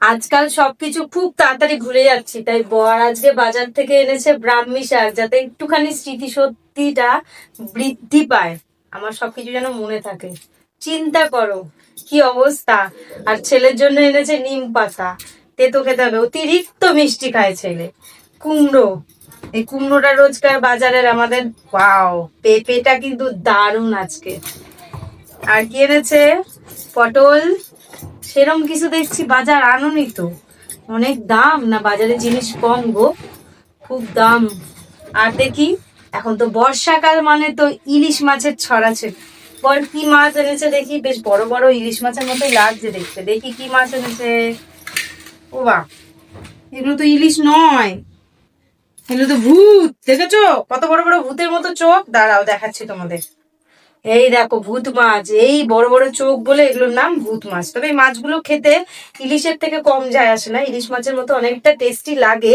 আজকাল সবকিছু খুব তাড়াতাড়ি ঘুরে যাচ্ছি, তাই বর আজকে বাজার থেকে এনেছে ব্রাহ্মী শাক, যাতে একটুখানি স্মৃতিশক্তিটা বৃদ্ধি পায়। আমার সবকিছু যেন মনে থাকে। চিন্তা করো, কি অবস্থা? আর ছেলের জন্য এনেছে নিম পাতা, তেতো খেতে হবে, অতিরিক্ত মিষ্টি খায় ছেলে। কুমড়ো, এই কুমড়োটা রোজকার বাজারের আমাদের পাও পেঁপেটা কিন্তু দারুণ আজকে। আর কি এনেছে? পটল সেরম কিছু দেখছি বাজার আনুনি তো। অনেক দাম না বাজারে জিনিস কম গো। খুব দাম। আর দেখি, এখন তো বর্ষাকাল মানে তো ইলিশ মাছের ছড়াছে বল কি মাছ এনেছে দেখি, বেশ বড় বড় ইলিশ মাছের মতোই লাগছে দেখতে। দেখি কি মাছ এনেছে। ও বা, এগুলো তো ইলিশ নয়। এগুলো তো ভূত, দেখেছ? কত বড় বড় ভূতের মতো চোখ। দাঁড়াও, দেখাচ্ছি তোমাদের। এই দেখো ভূত মাছ, এই বড় বড় চোখ বলে এগুলোর নাম ভূত মাছ। তবে এই মাছগুলো খেতে ইলিশের থেকে কম যায় আসে না, ইলিশ মাছের মতো অনেকটা টেস্টি লাগে।